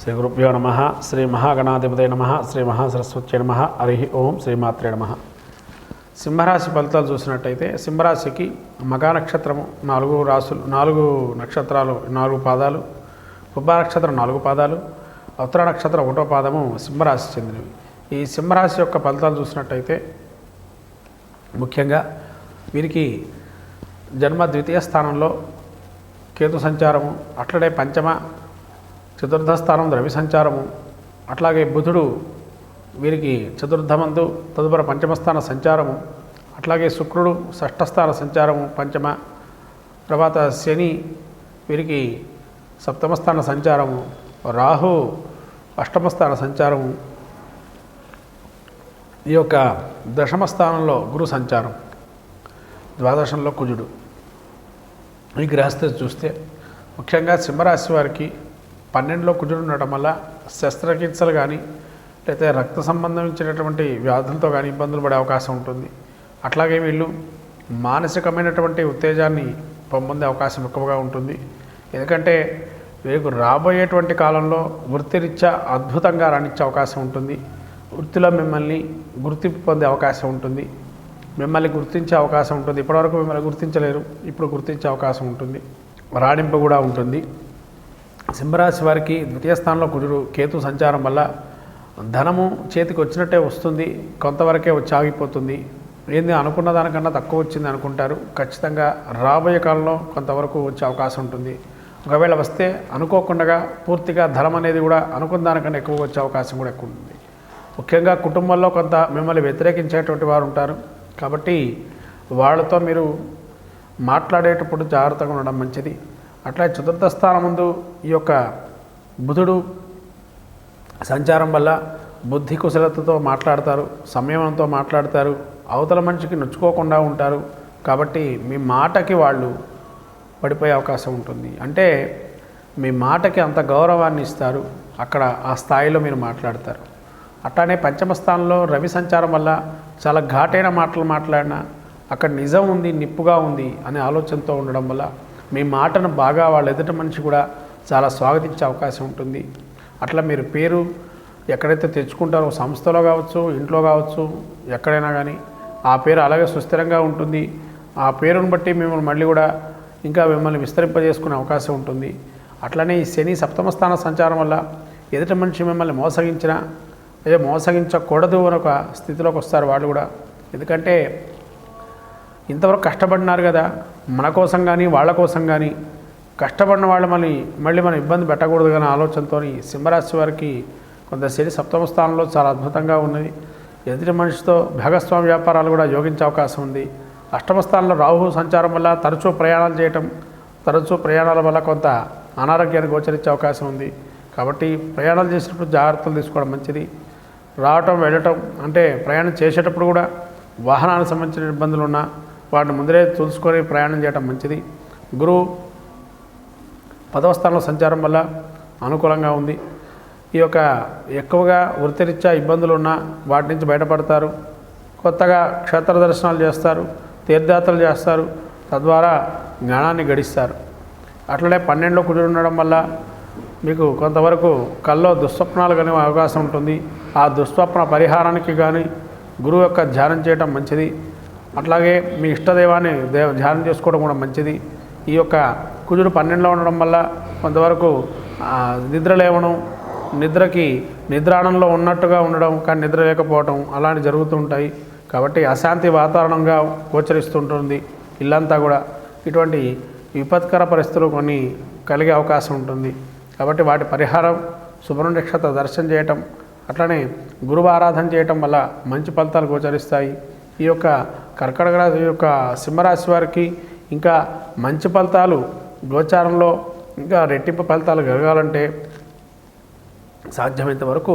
శ్రీ గురుభ్యో నమ శ్రీ మహాగణాధిపతి నమ శ్రీ మహాసరస్వతి నమ హరి ఓం శ్రీమాత్రే నమ. సింహరాశి ఫలితాలు చూసినట్టయితే సింహరాశికి మగా నక్షత్రము నాలుగు రాసులు నాలుగు నక్షత్రాలు నాలుగు పాదాలు పుబ్బ నక్షత్రం నాలుగు పాదాలు ఉత్తర నక్షత్రం ఒకటో పాదము సింహరాశి చెందినవి. ఈ సింహరాశి యొక్క ఫలితాలు చూసినట్టయితే ముఖ్యంగా వీరికి జన్మ ద్వితీయ స్థానంలో కేతు సంచారము అట్లనే పంచమ చతుర్థ స్థానం రవి సంచారము. అట్లాగే బుధుడు వీరికి చతుర్థమందు తదుపరి పంచమస్థాన సంచారము. అట్లాగే శుక్రుడు షష్ఠస్థాన సంచారము పంచమ తర్వాత శని వీరికి సప్తమస్థాన సంచారము రాహు అష్టమస్థాన సంచారము. ఈ యొక్క దశమ స్థానంలో గురు సంచారం ద్వాదశంలో కుజుడు. ఈ గ్రహస్థితి చూస్తే ముఖ్యంగా సింహరాశి వారికి పన్నెండులో కుజుడు ఉండటం వల్ల శస్త్రచికిత్సలు కానీ లేకపోతే రక్త సంబంధించినటువంటి వ్యాధులతో కానీ ఇబ్బందులు పడే అవకాశం ఉంటుంది. అట్లాగే వీళ్ళు మానసికమైనటువంటి ఉత్తేజాన్ని పొందే అవకాశం ఎక్కువగా ఉంటుంది. ఎందుకంటే వీరికి రాబోయేటువంటి కాలంలో వృత్తిరీత్యా అద్భుతంగా రాణించే అవకాశం ఉంటుంది. వృత్తిలో మిమ్మల్ని గుర్తింపు పొందే అవకాశం ఉంటుంది. మిమ్మల్ని గుర్తించే అవకాశం ఉంటుంది. ఇప్పటివరకు మిమ్మల్ని గుర్తించలేరు. ఇప్పుడు గుర్తించే అవకాశం ఉంటుంది. రాణింపు కూడా ఉంటుంది. సింహరాశి వారికి ద్వితీయ స్థానంలో కుజుడు కేతు సంచారం వల్ల ధనము చేతికి వచ్చినట్టే వస్తుంది కొంతవరకే వచ్చి ఆగిపోతుంది. ఏంది అనుకున్న దానికన్నా తక్కువ వచ్చింది అనుకుంటారు. ఖచ్చితంగా రాబోయే కాలంలో కొంతవరకు వచ్చే అవకాశం ఉంటుంది. ఒకవేళ వస్తే అనుకోకుండా పూర్తిగా ధనం అనేది కూడా అనుకున్న దానికన్నా ఎక్కువ వచ్చే అవకాశం కూడా ఎక్కువ ఉంటుంది. ముఖ్యంగా కుటుంబంలో కొంత మిమ్మల్ని వ్యతిరేకించేటువంటి వారు ఉంటారు. కాబట్టి వాళ్ళతో మీరు మాట్లాడేటప్పుడు జాగ్రత్తగా ఉండడం మంచిది. అట్లా చతుర్థ స్థానం ముందు ఈ యొక్క బుధుడు సంచారం వల్ల బుద్ధి కుశలతతో మాట్లాడతారు సంయమంతో మాట్లాడతారు అవతల మనిషికి నొచ్చుకోకుండా ఉంటారు. కాబట్టి మీ మాటకి వాళ్ళు పడిపోయే అవకాశం ఉంటుంది. అంటే మీ మాటకి అంత గౌరవాన్ని ఇస్తారు. అక్కడ ఆ స్థాయిలో మీరు మాట్లాడతారు. అట్లానే పంచమ స్థానంలో రవి సంచారం వల్ల చాలా ఘాటైన మాటలు మాట్లాడినా అక్కడ నిజం ఉంది నిప్పుగా ఉంది అనే ఆలోచనతో ఉండడం వల్ల మీ మాటను బాగా వాళ్ళ ఎదుట మనిషి కూడా చాలా స్వాగతించే అవకాశం ఉంటుంది. అట్లా మీరు పేరు ఎక్కడైతే తెచ్చుకుంటారో సంస్థలో కావచ్చు ఇంట్లో కావచ్చు ఎక్కడైనా కానీ ఆ పేరు అలాగే సుస్థిరంగా ఉంటుంది. ఆ పేరును బట్టి మిమ్మల్ని మళ్ళీ కూడా ఇంకా మిమ్మల్ని విస్తరింపజేసుకునే అవకాశం ఉంటుంది. అట్లనే ఈ శని సప్తమ స్థాన సంచారం వల్ల ఎదుటి మనిషి మిమ్మల్ని మోసగించినా అదే మోసగించకూడదు అని ఒక స్థితిలోకి వస్తారు వాళ్ళు కూడా. ఎందుకంటే ఇంతవరకు కష్టపడినారు కదా మన కోసం కానీ వాళ్ళ కోసం కానీ కష్టపడిన వాళ్ళు మళ్ళీ మళ్ళీ మనం ఇబ్బంది పెట్టకూడదు కానీ ఆలోచనతో సింహరాశి వారికి కొంత శని సప్తమ స్థానంలో చాలా అద్భుతంగా ఉన్నది. ఎదుటి మనిషితో భాగస్వామి వ్యాపారాలు కూడా యోగించే అవకాశం ఉంది. అష్టమ స్థానంలో రాహు సంచారం వల్ల తరచూ ప్రయాణాలు చేయటం తరచూ ప్రయాణాల వల్ల కొంత అనారోగ్యాన్ని గోచరించే అవకాశం ఉంది. కాబట్టి ప్రయాణాలు చేసేటప్పుడు జాగ్రత్తలు తీసుకోవడం మంచిది. రావటం వెళ్ళటం అంటే ప్రయాణం చేసేటప్పుడు కూడా వాహనానికి సంబంధించిన ఇబ్బందులు ఉన్నా వాటిని ముందరే చూసుకొని ప్రయాణం చేయడం మంచిది. గురువు పదవ స్థానంలో సంచారం వల్ల అనుకూలంగా ఉంది. ఈ యొక్క ఎక్కువగా వృత్తిరీత్యా ఇబ్బందులు ఉన్నా వాటి నుంచి బయటపడతారు. కొత్తగా క్షేత్ర దర్శనాలు చేస్తారు తీర్థయాత్రలు చేస్తారు. తద్వారా జ్ఞానాన్ని గడిస్తారు. అట్లనే పన్నెండులో కుదిరి ఉండడం వల్ల మీకు కొంతవరకు కల్లో దుస్వప్నాలు కానీ అవకాశం ఉంటుంది. ఆ దుస్వప్న పరిహారానికి కానీ గురువు యొక్క ధ్యానం చేయడం మంచిది. అట్లాగే మీ ఇష్టదైవాన్ని దేవ ధ్యానం చేసుకోవడం కూడా మంచిది. ఈ యొక్క కుజుడు పన్నెండులో ఉండడం వల్ల కొంతవరకు నిద్ర లేవడం నిద్రకి నిద్రాణంలో ఉన్నట్టుగా ఉండడం కానీ నిద్ర లేకపోవడం అలాంటి జరుగుతూ ఉంటాయి. కాబట్టి అశాంతి వాతావరణంగా గోచరిస్తుంటుంది ఇల్లంతా కూడా. ఇటువంటి విపత్కర పరిస్థితులు కొన్ని కలిగే అవకాశం ఉంటుంది. కాబట్టి వాటి పరిహారం సుబ్రహ్మణ్యక్షత దర్శనం చేయటం అట్లనే గురువు ఆరాధన చేయటం వల్ల మంచి ఫలితాలు గోచరిస్తాయి. ఈ యొక్క కర్కటక రాశి యొక్క సింహరాశి వారికి ఇంకా మంచి ఫలితాలు గోచారంలో ఇంకా రెట్టింపు ఫలితాలు కలగాలంటే సాధ్యమైనంత వరకు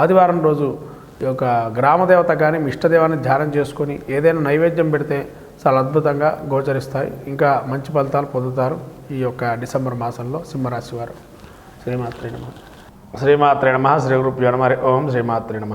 ఆదివారం రోజు ఈ యొక్క గ్రామదేవత కానీ ఇష్టదేవాన్ని ధ్యానం చేసుకొని ఏదైనా నైవేద్యం పెడితే చాలా అద్భుతంగా గోచరిస్తాయి. ఇంకా మంచి ఫలితాలు పొందుతారు ఈ యొక్క డిసెంబర్ మాసంలో సింహరాశి వారు. శ్రీమాత్రే నమ. శ్రీమాత్రే నమ. శ్రీ గురుభ్యో నమ. ఓం శ్రీమాత్రే నమ.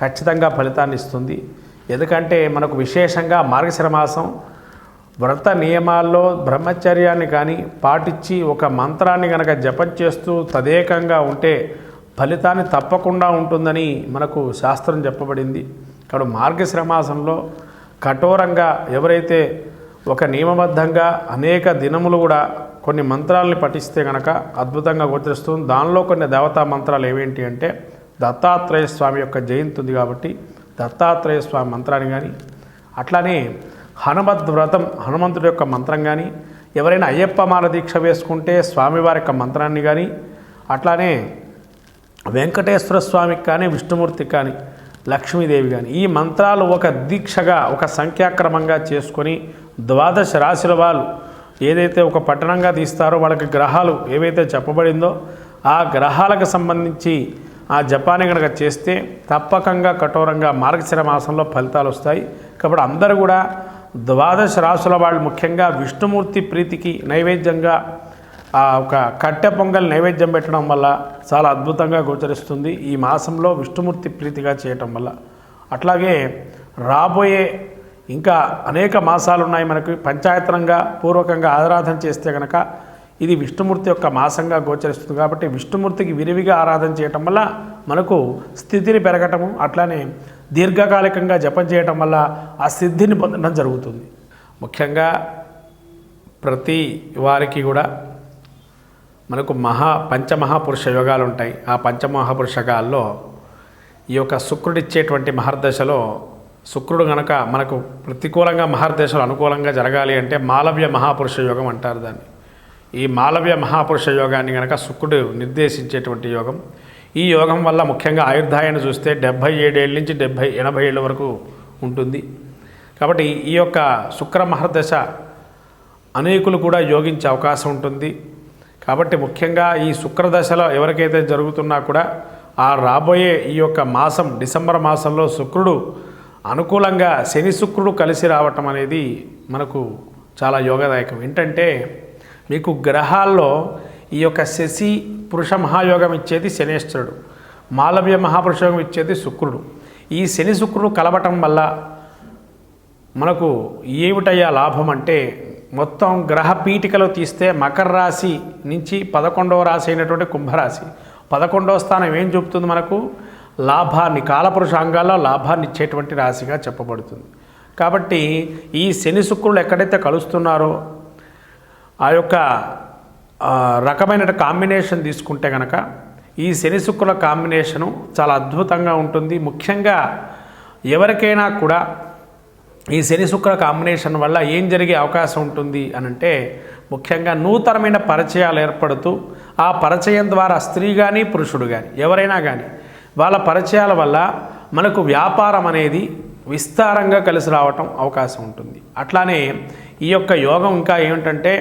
ఖచ్చితంగా ఫలితాన్ని ఇస్తుంది. ఎందుకంటే మనకు విశేషంగా మార్గశిర మాసం వ్రత నియమాల్లో బ్రహ్మచర్యాన్ని కానీ పాటించి ఒక మంత్రాన్ని కనుక జపం చేస్తూ తదేకంగా ఉంటే ఫలితాన్ని తప్పకుండా ఉంటుందని మనకు శాస్త్రం చెప్పబడింది. ఇక్కడ మార్గశిర మాసంలో కఠోరంగా ఎవరైతే ఒక నియమబద్ధంగా అనేక దినములు కూడా కొన్ని మంత్రాలని పఠిస్తే కనుక అద్భుతంగా గోచరిస్తుంది. దానిలో కొన్ని దేవతా మంత్రాలు ఏవేంటి అంటే దత్తాత్రేయ స్వామి యొక్క జయంతి ఉంది కాబట్టి దత్తాత్రేయ స్వామి మంత్రాన్ని కానీ అట్లానే హనుమద్ వ్రతం హనుమంతుడి యొక్క మంత్రం కానీ ఎవరైనా అయ్యప్ప మాల దీక్ష వేసుకుంటే స్వామివారి యొక్క మంత్రాన్ని కానీ అట్లానే వెంకటేశ్వర స్వామికి కానీ విష్ణుమూర్తికి కానీ లక్ష్మీదేవి కానీ ఈ మంత్రాలు ఒక దీక్షగా ఒక సంఖ్యాక్రమంగా చేసుకొని ద్వాదశ రాశుల వాళ్ళు ఏదైతే ఒక పట్టణంగా తీస్తారో వాళ్ళకి గ్రహాలు ఏవైతే చెప్పబడిందో ఆ గ్రహాలకు సంబంధించి ఆ జపాన్ని కనుక చేస్తే తప్పకంగా కఠోరంగా మార్గశిర మాసంలో ఫలితాలు వస్తాయి. కాబట్టి అందరూ కూడా ద్వాదశ రాసుల వాళ్ళు ముఖ్యంగా విష్ణుమూర్తి ప్రీతికి నైవేద్యంగా ఆ ఒక కట్టె పొంగల్ నైవేద్యం పెట్టడం వల్ల చాలా అద్భుతంగా గోచరిస్తుంది. ఈ మాసంలో విష్ణుమూర్తి ప్రీతిగా చేయటం వల్ల. అట్లాగే రాబోయే ఇంకా అనేక మాసాలు ఉన్నాయి మనకి. పంచాయతనంగా పూర్వకంగా ఆరాధన చేస్తే కనుక ఇది విష్ణుమూర్తి యొక్క మాసంగా గోచరిస్తుంది కాబట్టి విష్ణుమూర్తికి విరివిగా ఆరాధన చేయటం వల్ల మనకు స్థితిని పెరగటము అట్లానే దీర్ఘకాలికంగా జపం చేయటం వల్ల ఆ సిద్ధిని పొందడం జరుగుతుంది. ముఖ్యంగా ప్రతి వారికి కూడా మనకు మహా పంచమహాపురుష యోగాలు ఉంటాయి. ఆ పంచమహాపురుషకాల్లో ఈ యొక్క శుక్రుడు ఇచ్చేటువంటి మహర్దశలో శుక్రుడు గనక మనకు ప్రతికూలంగా మహర్దశలు అనుకూలంగా జరగాలి అంటే మాలవ్య మహాపురుష యోగం అంటారు దాన్ని. ఈ మాలవ్య మహాపురుష యోగాన్ని గనక శుక్రుడు నిర్దేశించేటువంటి యోగం. ఈ యోగం వల్ల ముఖ్యంగా ఆయుర్దాయాన్ని చూస్తే డెబ్భై ఏడేళ్ళ నుంచి డెబ్భై ఎనభై ఏళ్ళ వరకు ఉంటుంది. కాబట్టి ఈ యొక్క శుక్ర మహర్దశ అనేకులు కూడా యోగించే అవకాశం ఉంటుంది. కాబట్టి ముఖ్యంగా ఈ శుక్రదశలో ఎవరికైతే జరుగుతున్నా కూడా ఆ రాబోయే ఈ యొక్క మాసం డిసెంబర్ మాసంలో శుక్రుడు అనుకూలంగా శని శుక్రుడు కలిసి రావటం అనేది మనకు చాలా యోగదాయకం. ఏంటంటే మీకు గ్రహాల్లో ఈ యొక్క శశి పురుష మహాయోగం ఇచ్చేది శనేశ్వరుడు మాలవ్య మహాపురుషయోగం ఇచ్చేది శుక్రుడు. ఈ శని శుక్రుడు కలవటం వల్ల మనకు ఏమిటయ్యా లాభం అంటే మొత్తం గ్రహ పీఠికలో తీస్తే మకర రాశి నుంచి పదకొండవ రాశి అయినటువంటి కుంభరాశి. పదకొండవ స్థానం ఏం చూపుతుంది మనకు? లాభాన్ని కాలపురుషాంగాల్లో లాభాన్ని ఇచ్చేటువంటి రాశిగా చెప్పబడుతుంది. కాబట్టి ఈ శని శుక్రులు ఎక్కడైతే కలుస్తున్నారో ఆ యొక్క రకమైన కాంబినేషన్ తీసుకుంటే కనుక ఈ శని శుక్రుల కాంబినేషను చాలా అద్భుతంగా ఉంటుంది. ముఖ్యంగా ఎవరికైనా కూడా ఈ శని శుక్ర కాంబినేషన్ వల్ల ఏం జరిగే అవకాశం ఉంటుంది అనంటే ముఖ్యంగా నూతనమైన పరిచయాలు ఏర్పడుతూ ఆ పరిచయం ద్వారా స్త్రీ కానీ పురుషుడు కానీ ఎవరైనా కానీ వాళ్ళ పరిచయాల వల్ల మనకు వ్యాపారం అనేది విస్తారంగా కలిసి రావటం అవకాశం ఉంటుంది. అట్లానే ఈ యొక్క యోగం ఇంకా ఏమిటంటే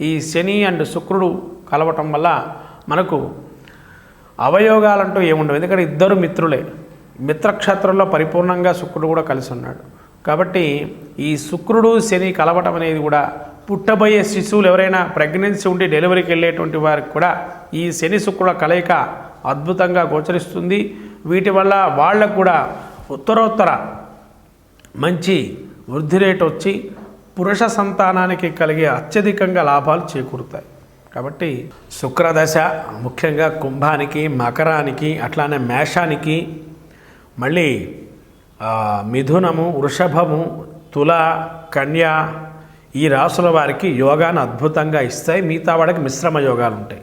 ఈ శని అండ్ శుక్రుడు కలవటం వల్ల మనకు అవయోగాలంటూ ఏముండవు. ఎందుకంటే ఇద్దరు మిత్రులే. మిత్రక్షేత్రంలో పరిపూర్ణంగా శుక్రుడు కూడా కలిసి ఉన్నాడు. కాబట్టి ఈ శుక్రుడు శని కలవటం అనేది కూడా పుట్టబోయే శిశువులు ఎవరైనా ప్రెగ్నెన్సీ ఉండి డెలివరీకి వెళ్ళేటువంటి వారికి కూడా ఈ శని శుక్రుల కలయిక అద్భుతంగా గోచరిస్తుంది. వీటి వల్ల వాళ్ళకు కూడా ఉత్తరోత్తర మంచి వృద్ధి రేటు వచ్చి పురుష సంతానానికి కలిగే అత్యధికంగా లాభాలు చేకూరుతాయి. కాబట్టి శుక్రదశ ముఖ్యంగా కుంభానికి మకరానికి అట్లానే మేషానికి మళ్ళీ మిథునము వృషభము తుల కన్య ఈ రాసుల వారికి యోగాన్ని అద్భుతంగా ఇస్తాయి. మిగతా వాడికి మిశ్రమ యోగాలు ఉంటాయి.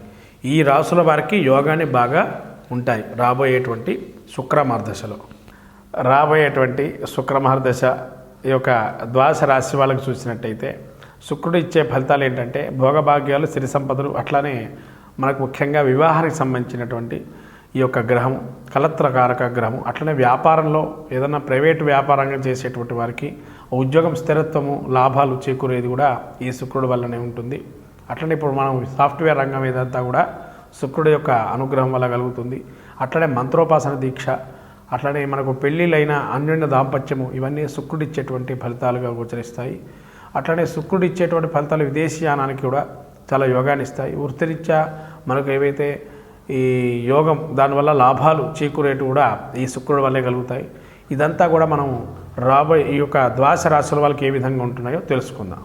ఈ రాసుల వారికి యోగాన్ని బాగా ఉంటాయి రాబోయేటువంటి శుక్రమహర్దశలో రాబోయేటువంటి శుక్రమహర్దశ ఈ యొక్క ద్వాదశ రాశి వాళ్ళకి చూసినట్టయితే శుక్రుడు ఇచ్చే ఫలితాలు ఏంటంటే భోగభాగ్యాలు సిరి సంపదలు అట్లానే మనకు ముఖ్యంగా వివాహానికి సంబంధించినటువంటి ఈ యొక్క గ్రహం కలత్రకారక గ్రహం అట్లనే వ్యాపారంలో ఏదైనా ప్రైవేటు వ్యాపారంగా చేసేటువంటి వారికి ఉద్యోగం స్థిరత్వము లాభాలు చేకూరేది కూడా ఈ శుక్రుడు వల్లనే ఉంటుంది. అట్లనే ఇప్పుడు మనం సాఫ్ట్వేర్ రంగం ఏదంతా కూడా శుక్రుడి యొక్క అనుగ్రహం వల్ల కలుగుతుంది. అట్లనే మంత్రోపాసన దీక్ష అట్లనే మనకు పెళ్ళిళ్ళైన అన్యోన్య దాంపత్యము ఇవన్నీ శుక్రుడు ఇచ్చేటువంటి ఫలితాలుగా గోచరిస్తాయి. అట్లనే శుక్రుడు ఇచ్చేటువంటి ఫలితాలు విదేశీయానానికి కూడా చాలా యోగాన్ని ఇస్తాయి. వృత్తిరీత్యా మనకు ఏవైతే ఈ యోగం దానివల్ల లాభాలు చేకూరేటు కూడా ఈ శుక్రుడి వల్లే కలుగుతాయి. ఇదంతా కూడా మనం రాబోయే ఈ యొక్క ద్వాస రాశుల వాళ్ళకి ఏ విధంగా ఉంటున్నాయో తెలుసుకుందాం.